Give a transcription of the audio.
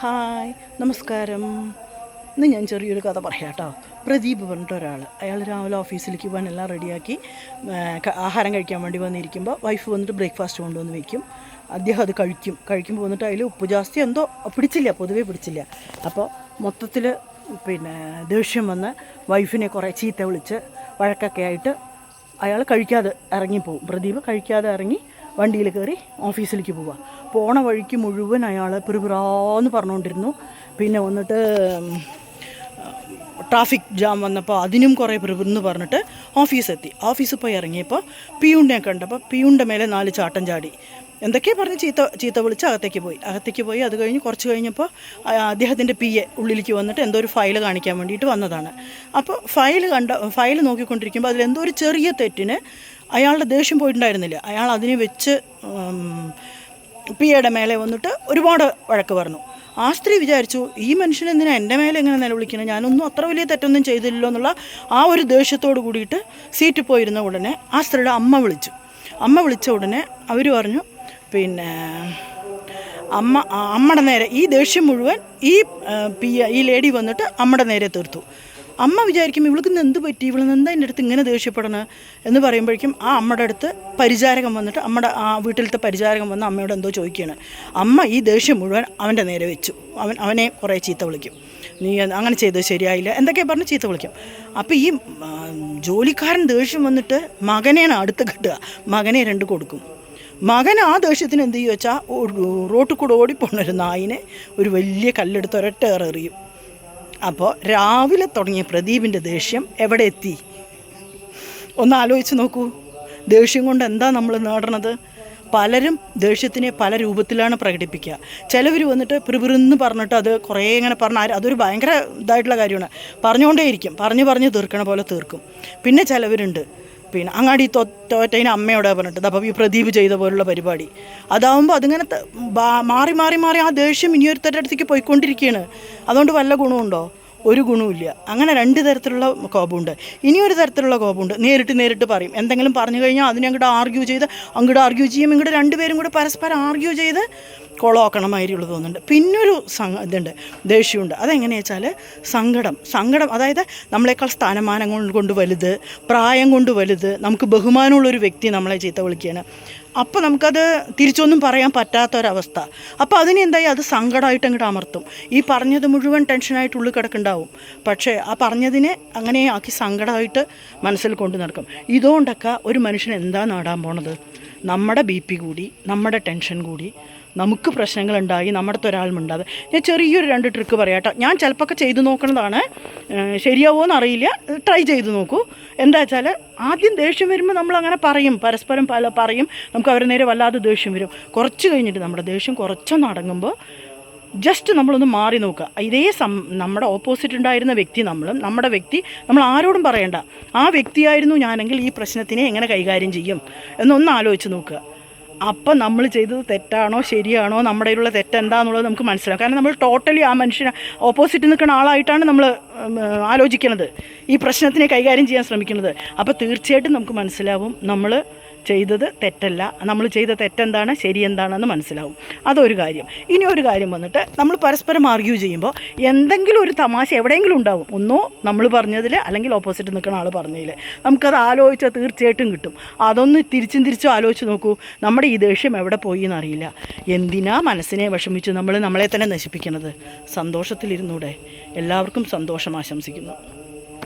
Hi നമസ്കാരം. ഇന്ന് ഞാൻ ചെറിയൊരു കഥ പറയാം കേട്ടോ. പ്രദീപ് പറഞ്ഞിട്ട് ഒരാൾ അയാൾ രാവിലെ ഓഫീസിലേക്ക് പോകാൻ എല്ലാം റെഡിയാക്കി ആഹാരം കഴിക്കാൻ വേണ്ടി വന്നിരിക്കുമ്പോൾ വൈഫ് വന്നിട്ട് ബ്രേക്ക്ഫാസ്റ്റ് കൊണ്ടുവന്ന് വയ്ക്കും അദ്ദേഹം അത് കഴിക്കും. കഴിക്കുമ്പോൾ വന്നിട്ട് അതിൽ ഉപ്പ് ജാസ്തി എന്തോ പിടിച്ചില്ല പൊതുവേ പിടിച്ചില്ല. അപ്പോൾ മൊത്തത്തിൽ പിന്നെ ദേഷ്യം വന്ന് വൈഫിനെ കുറേ ചീത്ത വിളിച്ച് വഴക്കൊക്കെ ആയിട്ട് അയാൾ കഴിക്കാതെ ഇറങ്ങിപ്പോവും. പ്രദീപ് കഴിക്കാതെ ഇറങ്ങി വണ്ടിയിൽ കയറി ഓഫീസിലേക്ക് പോവുക പോണ വഴിക്ക് മുഴുവൻ അയാൾ പിറുപിറാന്ന് പറഞ്ഞുകൊണ്ടിരുന്നു. പിന്നെ വന്നിട്ട് ട്രാഫിക് ജാം വന്നപ്പോൾ അതിനും കുറേ പിറുപിറുന്ന് പറഞ്ഞിട്ട് ഓഫീസെത്തി ഓഫീസിൽ പോയി ഇറങ്ങിയപ്പോൾ പിയുണ്ടെ കണ്ടപ്പോൾ പിയുണ്ടെ മേലെ നാല് ചാട്ടം ചാടി. എന്തൊക്കെയാണ് പറഞ്ഞ് ചീത്ത ചീത്ത വിളിച്ച് അകത്തേക്ക് പോയി. അകത്തേക്ക് പോയി അത് കഴിഞ്ഞ് കുറച്ച് കഴിഞ്ഞപ്പോൾ അദ്ദേഹത്തിന്റെ പി എ ഉള്ളിലേക്ക് വന്നിട്ട് എന്തോ ഒരു ഫയൽ കാണിക്കാൻ വേണ്ടിയിട്ട് വന്നതാണ്. അപ്പോൾ ഫയൽ കണ്ട ഫയൽ നോക്കിക്കൊണ്ടിരിക്കുമ്പോൾ അതിൽ എന്തോ ഒരു ചെറിയ തെറ്റിന് അയാളുടെ ദേഷ്യം പോയിട്ടുണ്ടായിരുന്നില്ല. അയാൾ അതിനെ വെച്ച് പി എയുടെ മേലെ വന്നിട്ട് ഒരുപാട് വഴക്ക് പറഞ്ഞു. ആ സ്ത്രീ വിചാരിച്ചു ഈ മനുഷ്യൻ എന്തിനാ എന്റെ മേലെ എങ്ങനെ നിലവിളിക്കണം ഞാനൊന്നും അത്ര വലിയ തെറ്റൊന്നും ചെയ്തില്ലല്ലോ എന്നുള്ള ആ ഒരു ദേഷ്യത്തോട് കൂടിയിട്ട് സീറ്റിൽ പോയിരുന്ന ഉടനെ ആ സ്ത്രീയുടെ അമ്മ വിളിച്ചു. അമ്മ വിളിച്ച ഉടനെ അവർ പറഞ്ഞു പിന്നെ അമ്മ അമ്മയുടെ നേരെ ഈ ദേഷ്യം മുഴുവൻ ഈ പി ഈ ലേഡി വന്നിട്ട് അമ്മയുടെ നേരെ തീർത്തു. അമ്മ വിചാരിക്കും ഇവൾക്ക് ഇന്ന് എന്ത് പറ്റി? ഇവൾ എന്താ എന്റെ അടുത്ത് ഇങ്ങനെ ദേഷ്യപ്പെടണം എന്ന് പറയുമ്പോഴേക്കും ആ അമ്മയുടെ അടുത്ത് പരിചാരകം വന്നിട്ട് അമ്മയുടെ ആ വീട്ടിലത്തെ പരിചാരകം വന്ന് അമ്മയോട് എന്തോ ചോദിക്കുകയാണ്. അമ്മ ഈ ദേഷ്യം മുഴുവൻ അവന്റെ നേരെ വെച്ചു. അവൻ അവനെ കുറേ ചീത്ത വിളിക്കും. നീ അങ്ങനെ ചെയ്തത് ശരിയായില്ല. എന്തൊക്കെ പറഞ്ഞ് ചീത്ത വിളിക്കും. അപ്പോൾ ഈ ജോലിക്കാരൻ ദേഷ്യം വന്നിട്ട് മകനെയാണ് അടുത്ത് കിട്ടുക. മകനെ രണ്ട് കൊടുക്കും. മകൻ ആ ദേഷ്യത്തിന് എന്ത് ചെയ്യുക വെച്ചാൽ റോട്ടിൽ കൂടെ ഓടിപ്പോണൊരു നായിനെ ഒരു വലിയ കല്ലെടുത്ത് ഒരൊറ്റ എറിയും. അപ്പോൾ രാവിലെ തുടങ്ങിയ പ്രദീപിന്റെ ദേഷ്യം എവിടെ എത്തി? ഒന്ന് ആലോചിച്ച് നോക്കൂ. ദേഷ്യം കൊണ്ട് എന്താ നമ്മൾ നേടണത്? പലരും ദേഷ്യത്തിനെ പല രൂപത്തിലാണ് പ്രകടിപ്പിക്കുക. ചിലവർ വന്നിട്ട് പ്രിപിറെന്ന് പറഞ്ഞിട്ട് അത് കുറേ ഇങ്ങനെ പറഞ്ഞാൽ അതൊരു ഭയങ്കര ഇതായിട്ടുള്ള കാര്യമാണ്. പറഞ്ഞുകൊണ്ടേയിരിക്കും. പറഞ്ഞു പറഞ്ഞ് തീർക്കണ പോലെ തീർക്കും. പിന്നെ ചിലവരുണ്ട്. പിന്നെ അങ്ങാടി തോ തോറ്റതിന് അമ്മയോടെ പറഞ്ഞിട്ട് അപ്പോൾ ഈ പ്രദീപ് ചെയ്ത പോലുള്ള പരിപാടി. അതാവുമ്പോൾ അതിങ്ങനെ മാറി മാറി മാറി ആ ദേഷ്യം ഇനിയൊരുത്തരുടെ അടുത്തേക്ക് പോയിക്കൊണ്ടിരിക്കുകയാണ് അതുകൊണ്ട് വല്ല ഗുണമുണ്ടോ ഒരു ഗുണമില്ല അങ്ങനെ രണ്ട് തരത്തിലുള്ള കോപമുണ്ട്. ഇനിയൊരു തരത്തിലുള്ള കോപമുണ്ട്. നേരിട്ട് നേരിട്ട് പറയും. എന്തെങ്കിലും പറഞ്ഞു കഴിഞ്ഞാൽ അതിനെ അങ്ങോട്ട് ആർഗ്യൂ ചെയ്ത് അങ്ങോട്ട് ആർഗ്യൂ ചെയ്യും. ഇങ്ങോട്ട് രണ്ടുപേരും കൂടെ പരസ്പരം ആർഗ്യൂ ചെയ്ത് കുളമാക്കണം മാതിരിയുള്ളത് തോന്നുന്നുണ്ട്. പിന്നൊരു സംഘ ഇതുണ്ട് ദേഷ്യമുണ്ട്. അതെങ്ങനെയാ വെച്ചാൽ സങ്കടം. സങ്കടം അതായത് നമ്മളെക്കാൾ സ്ഥാനമാനം കൊണ്ട് വലുത് പ്രായം കൊണ്ട് വലുത് നമുക്ക് ബഹുമാനമുള്ളൊരു വ്യക്തി നമ്മളെ ചീത്ത വിളിക്കുകയാണ്. അപ്പോൾ നമുക്കത് തിരിച്ചൊന്നും പറയാൻ പറ്റാത്തൊരവസ്ഥ. അപ്പോൾ അതിനെന്തായി അത് സങ്കടമായിട്ട് അങ്ങോട്ട് അമർത്തും. ഈ പറഞ്ഞത് മുഴുവൻ ടെൻഷനായിട്ട് ഉള്ളിൽ കിടക്കുന്നുണ്ടാവും. പക്ഷേ ആ പറഞ്ഞതിനെ അങ്ങനെ ആക്കി സങ്കടമായിട്ട് മനസ്സിൽ കൊണ്ടു നടക്കും. ഇതുകൊണ്ടൊക്കെ ഒരു മനുഷ്യൻ എന്താ നാടാൻ പോണത്? നമ്മുടെ ബി പി കൂടി നമ്മുടെ ടെൻഷൻ കൂടി നമുക്ക് പ്രശ്നങ്ങൾ ഉണ്ടായി നമ്മുടെ ഒരാൾ മിണ്ടാതെ ഞാൻ ചെറിയൊരു രണ്ട് ട്രിക്ക് പറയാട്ടോ. ഞാൻ ചിലപ്പോൾ ചെയ്തു നോക്കുന്നതാണ്. ശരിയാവോ എന്നറിയില്ല. ട്രൈ ചെയ്ത് നോക്കൂ. എന്താ വെച്ചാൽ ആദ്യം ദേഷ്യം വരുമ്പോൾ നമ്മൾ അങ്ങനെ പറയും. പരസ്പരം പല പറയും. നമുക്ക് അവരുടെ നേരെ വല്ലാതെ ദേഷ്യം വരും. കുറച്ച് കഴിഞ്ഞിട്ട് നമ്മുടെ ദേഷ്യം കുറച്ചൊന്ന് അടങ്ങുമ്പോൾ ജസ്റ്റ് നമ്മളൊന്ന് മാറി നോക്കുക. ഇതേ സം നമ്മുടെ ഓപ്പോസിറ്റ് ഉണ്ടായിരുന്ന വ്യക്തി നമ്മളും നമ്മുടെ വ്യക്തി നമ്മൾ ആരോടും പറയണ്ട. ആ വ്യക്തിയായിരുന്നു ഞാനെങ്കിൽ ഈ പ്രശ്നത്തിനെ എങ്ങനെ കൈകാര്യം ചെയ്യും? എന്നൊന്ന് ആലോചിച്ച് നോക്കുക. അപ്പം നമ്മൾ ചെയ്തത് തെറ്റാണോ ശരിയാണോ നമ്മുടെ ഉള്ള തെറ്റെന്താണെന്നുള്ളത് നമുക്ക് മനസ്സിലാവും. കാരണം നമ്മൾ ടോട്ടലി ആ മനുഷ്യനെ ഓപ്പോസിറ്റ് നിൽക്കുന്ന ആളായിട്ടാണ് നമ്മൾ ആലോചിക്കുന്നത്. ഈ പ്രശ്നത്തിനെ കൈകാര്യം ചെയ്യാൻ ശ്രമിക്കുന്നത്. അപ്പോൾ തീർച്ചയായിട്ടും നമുക്ക് മനസ്സിലാവും നമ്മൾ ചെയ്തത് തെറ്റല്ല. നമ്മൾ ചെയ്ത തെറ്റെന്താണ് ശരിയെന്താണെന്ന് മനസ്സിലാവും. അതൊരു കാര്യം. ഇനി ഒരു കാര്യം വന്നിട്ട് നമ്മൾ പരസ്പരം ആർഗ്യൂ ചെയ്യുമ്പോൾ എന്തെങ്കിലും ഒരു തമാശ എവിടെയെങ്കിലും ഉണ്ടാവും. ഒന്നോ നമ്മൾ പറഞ്ഞതിൽ അല്ലെങ്കിൽ ഓപ്പോസിറ്റ് നിൽക്കുന്ന ആൾ പറഞ്ഞതിൽ. നമുക്കത് ആലോചിച്ചാൽ തീർച്ചയായിട്ടും കിട്ടും. അതൊന്ന് തിരിച്ചും തിരിച്ചും ആലോചിച്ച് നോക്കൂ. നമ്മുടെ ഈ ദേഷ്യം എവിടെ പോയി എന്നറിയില്ല. എന്തിനാ മനസ്സിനെ വിഷമിച്ച് നമ്മൾ നമ്മളെ തന്നെ നശിപ്പിക്കുന്നത് സന്തോഷത്തിലിരുന്നൂടെ. എല്ലാവർക്കും സന്തോഷം ആശംസിക്കുന്നു.